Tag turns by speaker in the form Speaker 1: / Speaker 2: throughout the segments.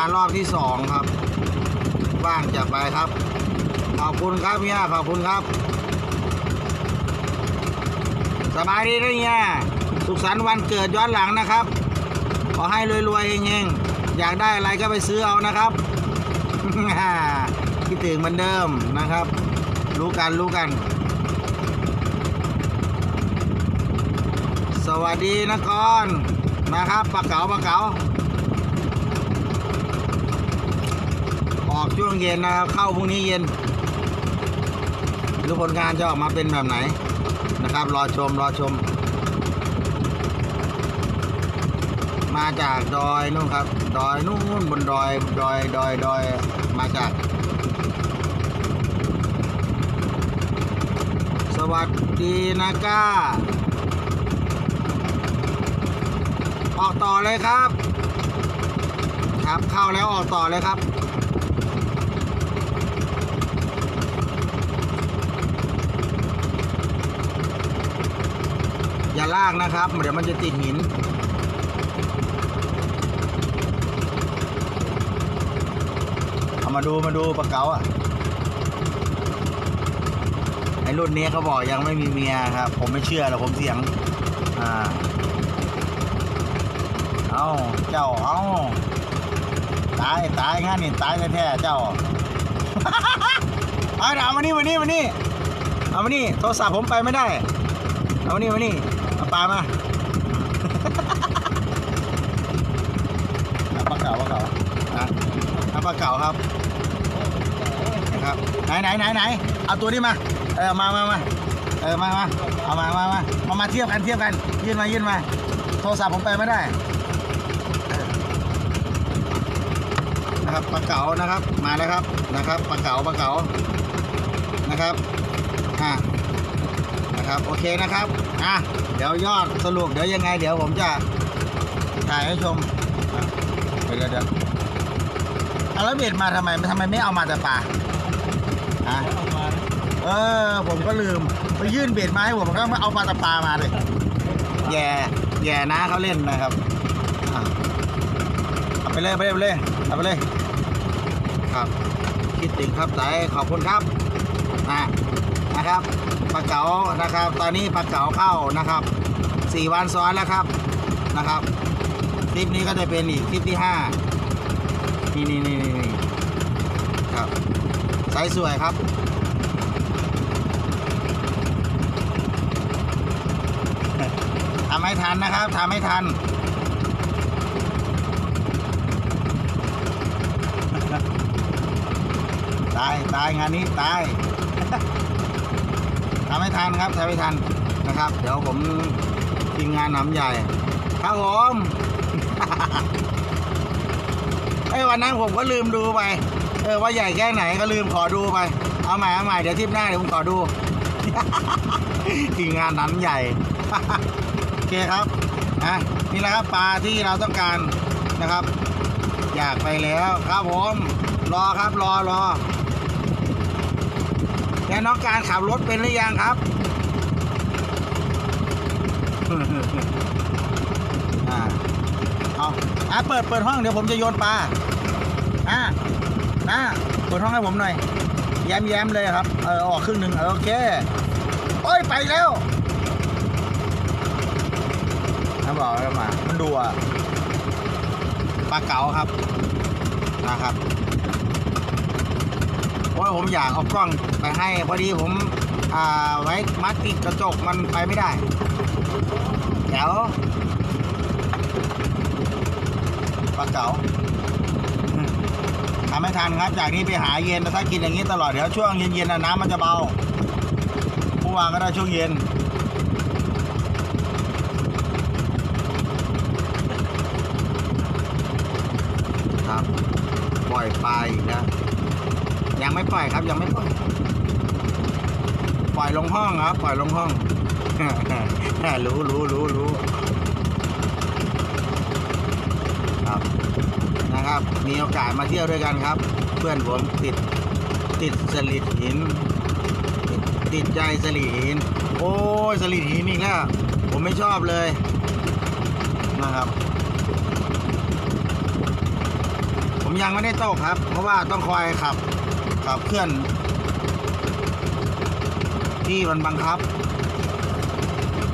Speaker 1: ารอบที่สองครับ ว่างจะไปครับ ขอบคุณครับเฮียขอบคุณครับ สบายดีนะเฮียสุขสันต์วันเกิดย้อนหลังนะครับ ขอให้รวยๆเฮงๆอยากได้อะไรก็ไปซื้อเอานะครับคิดถึงเหมือนเดิมนะครับ รู้กันรู้กัน สวัสดีนกรนะครับปลาเก๋าปลาเก๋าออกช่ว งเย็นนะครับ เข้าพรุ่งนี้เย็นดูผลงานจะออกมาเป็นแบบไหนนะครับ รอชมรอชม มาจากดอยนู่นครับ ดอยนู่นบนดอยดอยดอยดอยมาจาก สวัสดีนะก้าออกต่อเลยครับ ครับเข้าแล้วออกต่อเลยครับ อย่า ลากนะครับ เดี๋ยวมันจะติดหิน เอามาดูมาดูปลาเก๋าอะ ไอ้รุ่นนี้เขาบอกยังไม่มีเมียครับ ผมไม่เชื่อหรอกผมเสียง อ่า เอาเจ้า เอาตายตายงั้นนี่ตายแท้ๆเจ้า เอาเอามานี่มานี่มานี่เอามานี่โทรศัพท์ผมไปไม่ได้ เอามานี่มานี่ ปลามาเอาปลาเก๋าปลาเก๋านะเอาปลาเก๋าครับนะครับไหนไหนไหนไหนเอาตัวนี้มา เออมามามาเออมามาเอามามามามามาเทียบกันเทียบกัน ยื่นมายื่นมา โทรศัพท์ผมไปไม่ได้นะครับปลาเก๋านะครับ มาแล้วครับนะครับปลาเก๋าปลาเก๋านะครับอ่านะครับ โอเคนะครับ อะ เดี๋ยวยอดสรุปเดี๋ยวยังไง เดี๋ยวผมจะถ่ายให้ชมเดี๋ยวเดี๋ยวเอาแล้วเบ็ดมาทำไมทำไมไม่เอามาแต่ปลาอะเออ ผมก็ลืม ไปยื่นเบ็ดมาให้ผมก็ไม่เอาปลาตะปลามาเลยแย่แย่นะเขาเล่นนะครับเอาไปเลยไปเลยไปเลยเอาไปเลย ครับ คิดถึงครับสายขอบคุณครับนะ นะครับปลาเก๋านะครับ ตอนนี้ปลาเก๋าเข้านะครับสี่วันซ้อนแล้วครับนะครับคลิปนี้ก็จะเป็นอีกคลิปที่ห้านี่นี่นี่นี่นี่ครับสายสวยครับทำให้ทันนะครับทำให้ทันตาย ตาย งานนี้ ตาย ทำให้ทันครับทำให้ทันนะครับ เดี๋ยวผมทีมงานหนำใหญ่ ครับผมไอ้วันนั้นผมก็ลืมดูไป เออว่าใหญ่แค่ไหนก็ลืมขอดูไป เอาใหม่เอาใหม่เดี๋ยวทิปหน้าเดี๋ยวผมขอดูทีมงานหนำใหญ่โอเคครับอะนี่แหละครับปลาที่เราต้องการนะครับ อยากไปแล้วครับผมรอครับรอรอ แล้วน้องการขับรถเป็นหรือยังครับอ่าเอาอะเปิดเปิดห้องเดี๋ยวผมจะโยนปลาอะนะเปิดห้องให้ผมหน่อย แย้มแย้มเลยครับ เออออกครึ่งหนึ่งโอเค โอ้ยไปแล้วน้าบอกแล้วมา มันดูอะปลาเก๋าครับนะครับ โอ้ยผมอยากเอากล้องไปให้พอดีผมอ่าไว้มัดติดกระจกมันไปไม่ได้เดี๋ยวปลาเก๋าทำไม่ทันครับ จากนี้ไปหาเย็นถ้ากินอย่างนี้ตลอด เดี๋ยวช่วงเย็นๆนะน้ำมันจะเบาเมื่อวานก็ได้ช่วงเย็นครับปล่อยปลาอีกแล้ว ยังไม่ปล่อยครับยังไม่ปล่อย ปล่อยลงห้องครับ ปล่อยลงห้อง รู้รู้รู้รู้ครับนะครับ มีโอกาสมาเที่ยวด้วยกันครับ เพื่อนผมติดติดสลิดหิน ติดติดใจสลิดหิน โอ้ยสลิดหินนี่แล้วผมไม่ชอบเลยนะครับผมผมยังไม่ได้ตกครับ เพราะว่าต้องคอยขับ ขับเคลื่อน ที่มันบังคับ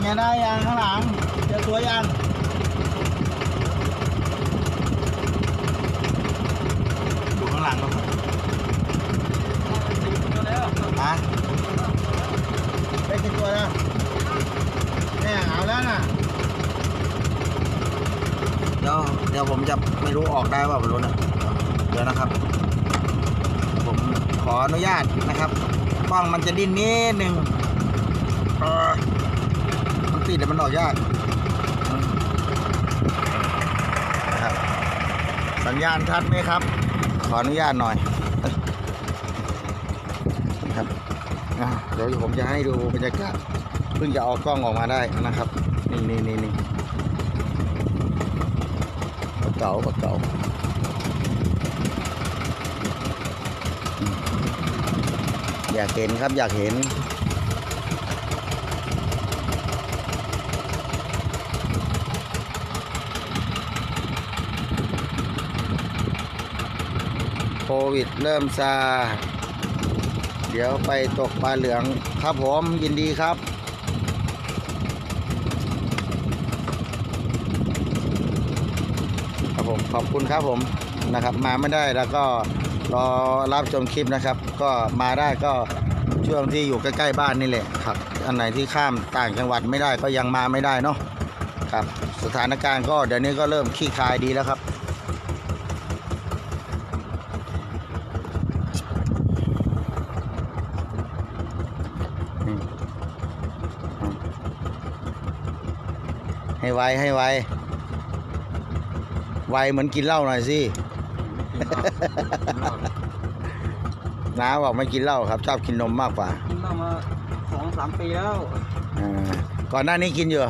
Speaker 1: เนี่ยได้ยังข้างหลังเจอตัวยังอยู่ข้างหลังครับฮะได้กี่ตัวแล้วเนี่ยเอาแล้วน่ะเดี๋ยวเดี๋ยวผมจะไม่รู้ออกได้ว่าไม่รู้นะเดี๋ยวนะครับ ออนุญาตนะครับกล้องมันจะดิ้นนิดนึงเออมันติดแต่มันออกยากนะครับ สัญญาณชัดไหมครับ ขออนุญาตหน่อยนะครับเดี๋ยวผมจะให้ดูบรรยากาศเพิ่งจะเอากล้องออกมาได้นะครับ นี่นี่นี่นี่ปลาเก๋าเก๋าอืม อยากเห็นครับอยากเห็น โควิดเริ่มซา เดี๋ยวไปตกปลาเหลืองครับผมยินดีครับครับผมขอบคุณครับผมนะครับ มาไม่ได้แล้วก็ รอรับชมคลิปนะครับ ก็มาได้ก็ช่วงที่อยู่ใกล้ๆบ้านนี่แหละครับ อันไหนที่ข้ามต่างจังหวัดไม่ได้ก็ยังมาไม่ได้เนาะครับ สถานการณ์ก็เดี๋ยวนี้ก็เริ่มคลี่คลายดีแล้วครับให้ไวให้ไวไวเหมือนกินเหล้าหน่อยสิ น้าบอกไม่กินเหล้าครับชอบกินนมมากกว่า
Speaker 2: กินมามาสองสามปีแล้ว
Speaker 1: อ่าก่อนหน้านี้กินอยู่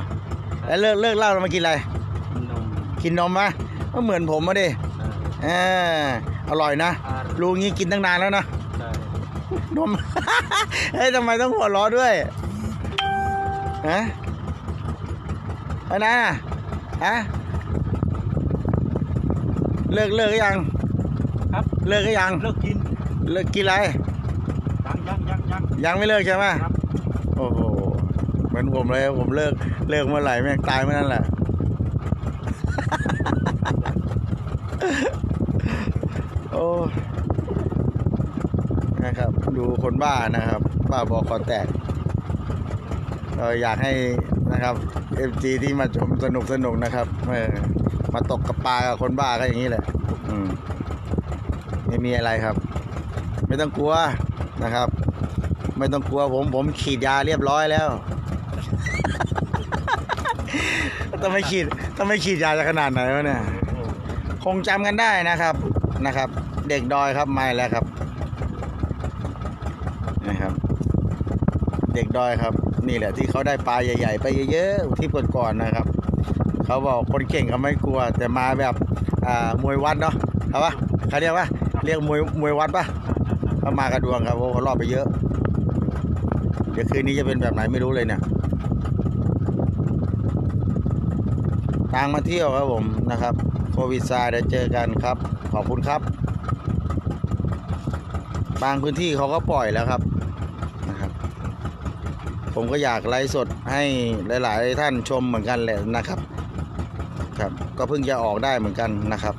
Speaker 1: แล้วเลิกเลิกเหล้าแล้วมากินอะไร
Speaker 2: กินนม
Speaker 1: กินนมมะก็เหมือนผมมาดิเอออร่อยนะ
Speaker 2: อ่า
Speaker 1: ลุงนี้กินตั้งนานแล้วนะ
Speaker 2: ใช่
Speaker 1: นม เฮ้ยทำไมต้องหัวล้อด้วยฮะอันนั้นน่ะฮะเลิกเลิกหรือยัง
Speaker 2: ครับ
Speaker 1: เลิกหรือยัง
Speaker 2: เลิกกิน
Speaker 1: เลิกกินอะไร
Speaker 2: ยังยังยังยัง
Speaker 1: ยังไม่เลิกใช่ไหม
Speaker 2: ครับ
Speaker 1: โอ้โหเหมือนผมเลยผมเลิกเลิกเมื่อไหร่แม่งตายเมื่อนั้นแหละโอ้นะครับ ดูคนบ้านะครับ บ้าบอคอแตกเอออยากให้นะครับเอฟจีที่มาชมสนุกสนุกนะครับเออมาตกกับปลากับคนบ้าก็อย่างนี้แหละ อืมไม่มีอะไรครับ ไม่ต้องกลัวนะครับ ไม่ต้องกลัวผมผมฉีดยาเรียบร้อยแล้วต้องไมฉีดต้องไมฉีดยาจะขนาดไหนวะเนี่ยคงจำกันได้นะครับนะครับ เด็กดอยครับไม่แล้วครับนะครับ เด็กดอยครับ นี่แหละที่เขาได้ปลาใหญ่ ๆ ไปเยอะๆที่ก่อนๆนะครับเขาบอกคนเก่งเขาไม่กลัว แต่มาแบบอ่ามวยวัดเนาะเขาปะเขาเรียกว่าเรียกมวยมวยวัดปะ เขามากระดวงครับโอ้เขารอบไปเยอะ เดี๋ยวคืนนี้จะเป็นแบบไหนไม่รู้เลยเนี่ยทางมาเที่ยวครับผมนะครับ โควิดซาเดี๋ยวเจอกันครับ ขอบคุณครับ บางพื้นที่เขาก็ปล่อยแล้วครับนะครับ ผมก็อยากไลฟ์สดให้หลาย ๆ ท่านชมเหมือนกันแหละนะครับ ครับ ก็เพิ่งจะออกได้เหมือนกันนะครับ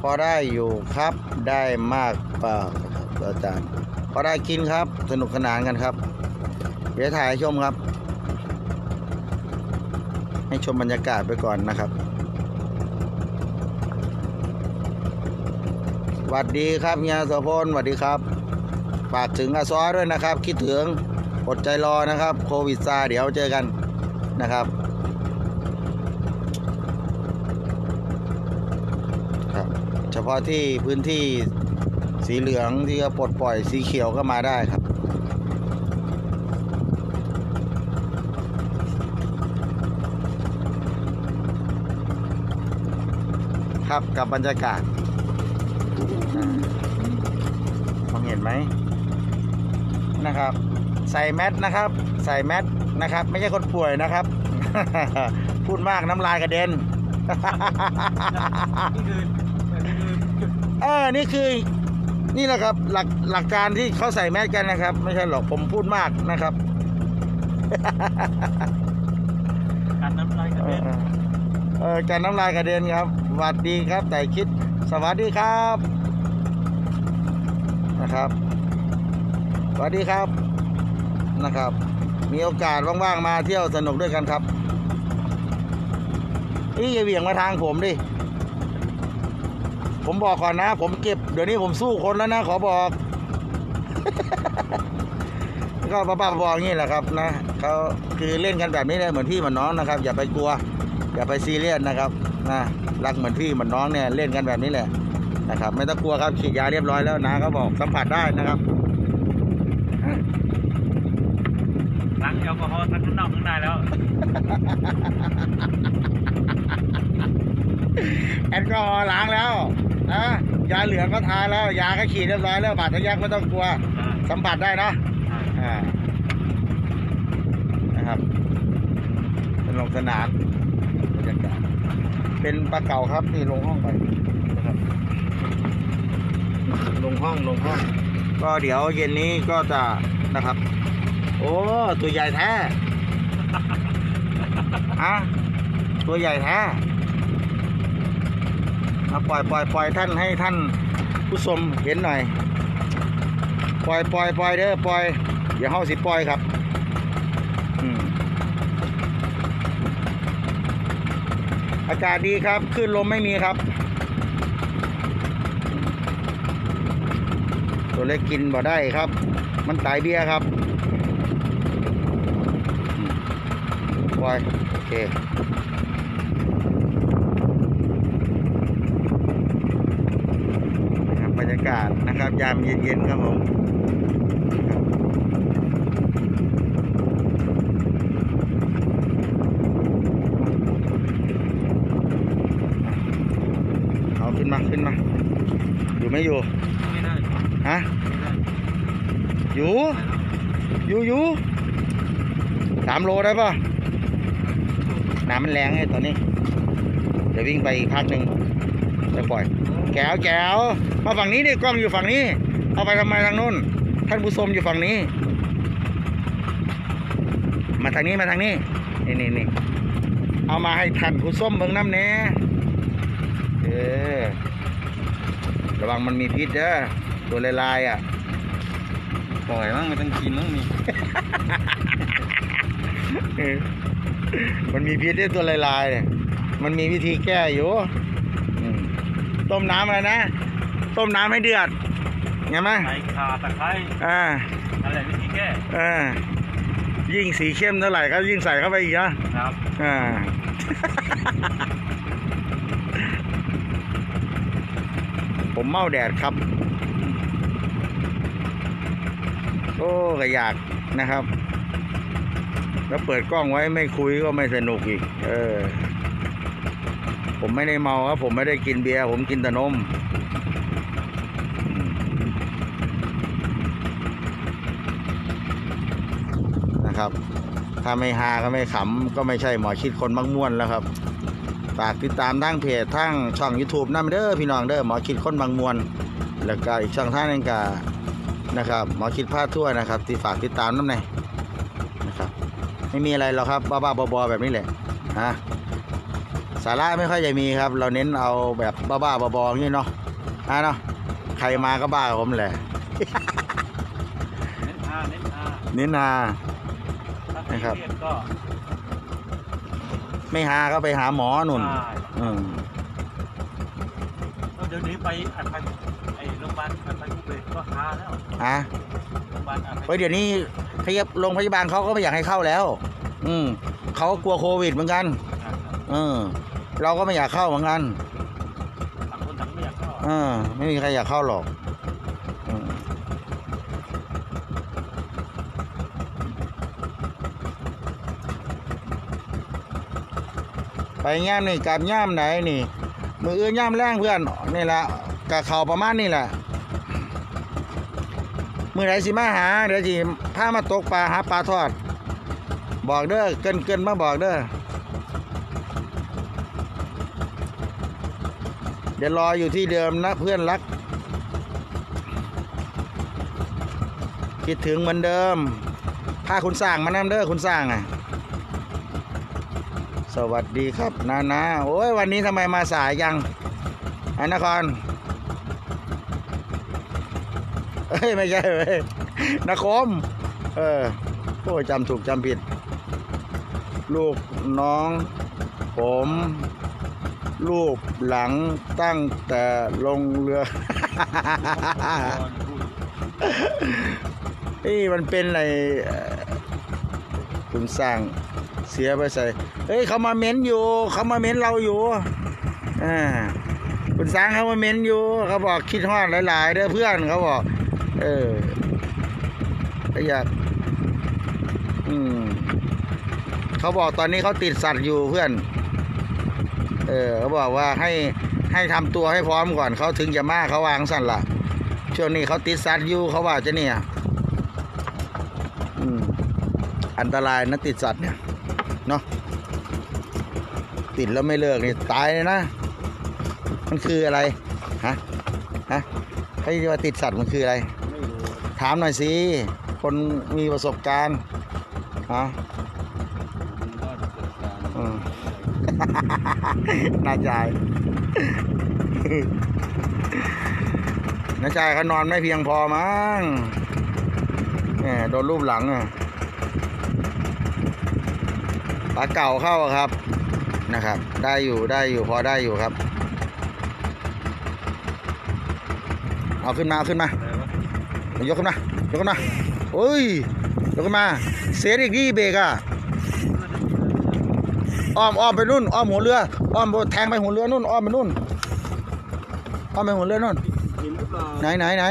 Speaker 1: พอได้อยู่ครับได้มากเปล่าครับอาจารย์พอได้กินครับ สนุกสนานกันครับ เดี๋ยวถ่ายชมครับ ให้ชมบรรยากาศไปก่อนนะครับสวัสดีครับเฮียสพลสวัสดีครับฝากถึงอาซอด้วยนะครับ คิดถึงอดใจรอนะครับ โควิดซาเดี๋ยวเจอกันนะครับ พาะที่พื้นที่สีเหลืองที่ก็ปลดปล่อยสีเขียวก็มาได้ครับครับกับบรรยากาศมองเห็นไหมนะครับ ใส่แมสนะครับ ใส่แมสนะครับ ไม่ใช่คนป่วยนะครับ พูดมากน้ำลายกระเด็น
Speaker 2: นี่คือ
Speaker 1: เออนี่คือนี่แหละครับ หลักหลักการที่เขาใส่แมสกันนะครับ ไม่ใช่หรอกผมพูดมากนะครับ
Speaker 2: การน้ำลายกระ
Speaker 1: เอ
Speaker 2: เด็
Speaker 1: อนเออการน้ำลายกระเด็นครับสวัสดีครับ แต่คิดสวัสดีครับนะครับสวัสดีครับนะครับ มีโอกาสว่างๆมาเที่ยวสนุกด้วยกันครับนี่อย่าเหวี่ยงมาทางผมดิ ผมบอกก่อนนะ ผมเก็บเดี๋ยวนี้ผมสู้คนแล้วนะ ขอบอก ก็บ้าๆบอๆอย่างนี้แหละครับนะเขาคือเล่นกันแบบนี้เลยเหมือนพี่เหมือนน้องนะครับ อย่าไปกลัว อย่าไปซีเรียสนะครับนะรักเหมือนพี่เหมือนน้องเนี่ยเล่นกันแบบนี้แหละนะครับ ไม่ต้องกลัวครับฉีดยาเรียบร้อยแล้วนะเขาบอกสัมผัสได้นะครับ
Speaker 2: ล้างแอลกอฮอล์ทั้งข้างนอกข้างในแล้ว
Speaker 1: แอลกอฮอล์ล้างแล้ว นะ ยาเหลืองก็ทาแล้ว ยาก็ฉีดเรียบร้อยแล้วบาดทะยักไม่ต้องกลัว สัมผัสได้นะอ่านะครับสนุกสนานบรรยากาศเป็นปลาเก่าครับนี่ลงห้องไปนะครับ ลงห้องลงห้อง ก็เดี๋ยวเย็นนี้ก็จะนะครับ โอ้ตัวใหญ่แท้อะตัวใหญ่แท้เอา ปล่อยปล่อยปล่อยท่านให้ท่านผู้ชมเห็นหน่อย ปล่อยปล่อยปล่อยเด้อปล่อยเดี๋ยวเฮาสิปล่อยครับอากาศดีครับขึ้นลมไม่มีครับ ตัวเล็กกินบ่ได้ครับ มันตายเบี้ยครับปล่อยโอเค นะครับบรรยากาศนะครับ ยามเย็นๆครับผมเอาขึ้นมาขึ้นมาอยู่ไม่อยู่
Speaker 2: ไม่ได้
Speaker 1: ฮะ
Speaker 2: ไม่ได้
Speaker 1: อยู่อยู่อยู่สามโลได้ป่ะน้ำมันแรงไงตอนนี้ เดี๋ยววิ่งไปอีกพักหนึ่งจะปล่อย แก้วแก้ว มาฝั่งนี้ดิกล้องอยู่ฝั่งนี้ เอาไปทำไมทางนู้น ท่านผู้ชมอยู่ฝั่งนี้ มาทางนี้มาทางนี้ นี่นี่นี่เอามาให้ท่านผู้ชมเบิ่งน้ำแน่เออระวังมันมีพิษเด้อตัวลายๆอะ
Speaker 2: ปล่อยมั้งไม่ต้องกินมั้งนี่
Speaker 1: มันมีพิษได้ตัวลายๆเนี่ยมันมีวิธีแก้อยู่ ต้มน้ำอะไรนะ ต้มน้ำให้เดือดไงไหม
Speaker 2: ใส่ข่าตะไคร้
Speaker 1: อ่า
Speaker 2: อะไรวิธีแก้
Speaker 1: อ่ายิ่งสีเข้มเท่าไหร่ก็ยิ่งใส่เข้าไปอีกนะครับอ่าผมเมาแดดครับ โอ้ก็อยากนะครับ แล้วเปิดกล้องไว้ไม่คุยก็ไม่สนุกอีก เออ ผมไม่ได้เมาครับ ผมไม่ได้กินเบียร์ผมกินแต่นม นะครับ ถ้าไม่ฮาก็ไม่ขำก็ไม่ใช่หมอชิดคนมักม่วนแล้วครับฝากติดตามทั้งเพจทั้งช่อง YouTube นั่นเด้อพี่น้องเด้อหมอชิดคนบางมวนแล้วก็อีกช่องทางหนึงก็นะครับหมอชิดพาทั่วนะครับที่ฝากติดตามน้ำในนะครับ ไม่มีอะไรหรอกครับบ้าๆบอๆแบบนี้แหละฮะสาระไม่ค่อยจะมีครับ เราเน้นเอาแบบบ้าๆบอๆอย่างนี้เนาะฮะเนาะใครมาก็บ้ากับผมแหละ
Speaker 2: เน้นอาเน้นอา
Speaker 1: เน้นนา
Speaker 2: ถ้า
Speaker 1: นะครับ
Speaker 2: เครียดก็
Speaker 1: ไม่หาก็ไปหาหมอหนุน
Speaker 2: ใช่
Speaker 1: อืม
Speaker 2: ก็เดี๋ยวนี้ไปอัดไปไอ้โรงพยาบาลอัดไปผู้เบรก็หาแล้ว
Speaker 1: ฮะ
Speaker 2: โรงพยาบาลอัดไป
Speaker 1: เฮ้ยเดี๋ยวนี้ขยับโรงพยาบาลเขาก็ไม่อยากให้เข้าแล้ว อืมเขาก็กลัวโควิดเหมือนกันเออเราก็ไม่อยากเข้าเหมือนกัน
Speaker 2: ต่างคนต่างไม่อยากเข้า
Speaker 1: เออไม่มีใครอยากเข้าหรอก ไปย่ามนี่กลับย่ามไหนนี่ มืออื่นย่ามแรงเพื่อนนี่แหละกะเข่าประมาณนี่แหละมือไหนสิมาหาเดี๋ยวสิพามาตกปลาหาปลาทอด บอกเด้อเกินเกินมาบอกเด้อเดี๋ยวรออยู่ที่เดิมนะเพื่อนรัก คิดถึงเหมือนเดิมพาคุณสร้างมานํเด้อคุณสร้างอะ สวัสดีครับนานาโอ้ยวันนี้ทำไมมาสายยังไอ้นครเอ้ยไม่ใช่เว้ยนคมเออโอ้จำถูกจำผิด ลูกน้อง ผมรูปหลังตั้งแต่ลงเรือ นี่มันเป็นอะไรคุณสร้างเสียไปใส่ เฮ้ยเขามาเม้นอยู่เขามาเม้นเราอยู่อ่าคุณสร้างเขามาเม้นอยู่เขาบอกคิดฮอดหลายๆเด้อเพื่อนเขาบอก เออก็อยากอืมเขาบอกตอนนี้เขาติดสัตว์อยู่เพื่อน เออเขาบอกว่าให้ให้ทำตัวให้พร้อมก่อนเขาถึงจะมาเขาวางสั่นละช่วงนี้เขาติดสัตว์อยู่เขาว่าจะเนี่ยอืมอันตรายนะติดสัตว์เนี่ยเนาะ ติดแล้วไม่เลิกนี่ตายเลยนะ มันคืออะไร ฮะ ฮะให้ว่าติดสัตว์มันคืออะไร
Speaker 2: ไม่รู้
Speaker 1: ถามหน่อยสิ คนมีประสบการณ์ ฮะ
Speaker 2: มันก็เกิดการ
Speaker 1: อืมน่าใจายน้าใจายเขานอนไม่เพียงพอมั้งโดนรูปหลังอะปลาเก่าเข้าครับ นะครับ ได้อยู่ได้อยู่พอได้อยู่ครับ เอาขึ้นมาเอาขึ้นมา
Speaker 2: อะไรวะ
Speaker 1: ยกขึ้นมายกขึ้นมาโอ้ยยกขึ้นมา เสียอีกที่เบรกอะอ้อมอ้อมไปนู่นอ้อมหัวเรืออ้อมแทงไปหัวเรือนู่นอ้อมไปนู่นอ้อมไปหัวเรือนู่น
Speaker 2: หินหรือเปล่า
Speaker 1: ไหนไหนไหน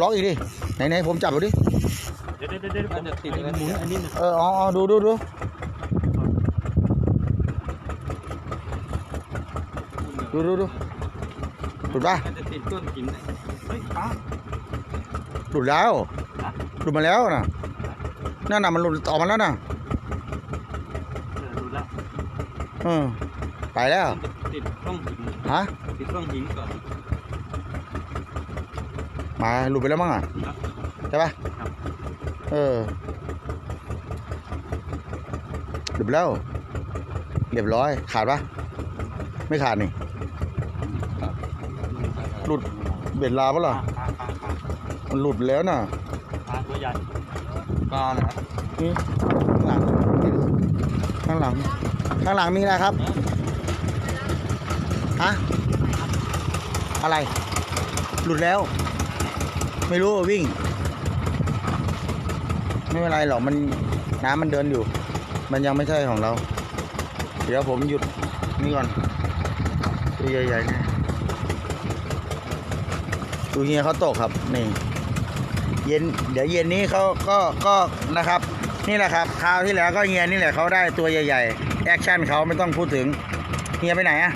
Speaker 1: ล็อกอีกดิไหนไหนผมจับดูดิ
Speaker 2: เดี๋ยวเดี๋ยวเดี๋ยวผมจะติดอะไรหมุนอันนี้นะ
Speaker 1: เอออ๋ออ๋อดูดูดู ดูดูดูหลุดปะ
Speaker 2: มันจะติดก้นหินนะเฮ้ยป้า
Speaker 1: หลุดแล้วหลุดมาแล้วนะนั่นน่ะมันหลุดออกมาแล้วนะ
Speaker 2: เออดูแล้ว
Speaker 1: เออไปแล้ว
Speaker 2: ติดร่องหิน
Speaker 1: ฮะ
Speaker 2: ติดร่องหินก่อน
Speaker 1: มาหลุดไปแล้วมั้งอะ
Speaker 2: ครับ
Speaker 1: ใช่ปะ
Speaker 2: ครับ
Speaker 1: เออหลุดไปแล้วเรียบร้อยขาดปะไม่ขาดนี่ หลุดเบ็ดลาปะ
Speaker 2: ปลา
Speaker 1: ล่ะ
Speaker 2: ปลาปลาปลา
Speaker 1: มันหลุดแล้วน่ะ
Speaker 2: ปลาตัวใหญ่ปลาเหรอ
Speaker 1: นี่ข้างหลัง ข้างหลัง ข้างหลังมีอะไรครับ ฮะ อะไร หลุดแล้ว ไม่รู้วิ่ง ไม่เป็นไรหรอกมันน้ำมันเดินอยู่ มันยังไม่ใช่ของเรา เดี๋ยวผมหยุดนี่ก่อนตัวใหญ่ๆนะ ดูเฮียเขาตกครับนี่เย็นเดี๋ยวเย็นนี้เขาก็ก็นะครับ นี่แหละครับคราวที่แล้วก็เฮียนี่แหละเขาได้ตัวใหญ่ๆแอคชั่นเขาไม่ต้องพูดถึงเฮียไปไหนอะ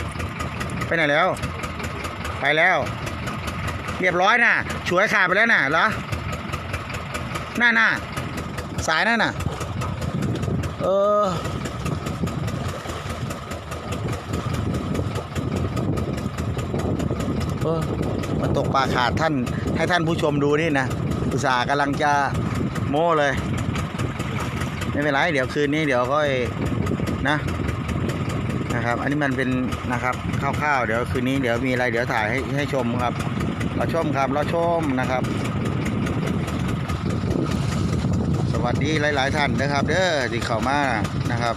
Speaker 1: ไปไหนแล้ว ไปแล้ว เรียบร้อยน่ะฉวยขาดไปแล้วน่ะเหรอน่าน่ะสายนั่นน่ะเออเออ มันตกปลาขาดท่านให้ท่านผู้ชมดูนี่นะอุตส่าห์กำลังจะโม้เลย ไม่เป็นไรเดี๋ยวคืนนี้เดี๋ยวค่อยนะนะครับ อันนี้มันเป็นนะครับคร่าวๆเดี๋ยวคืนนี้เดี๋ยวมีอะไรเดี๋ยวถ่ายให้ให้ชมครับเราชมครับเราชมนะครับ สวัสดีหลาย ๆ ท่านนะครับ เด้อที่เข้ามานะครับ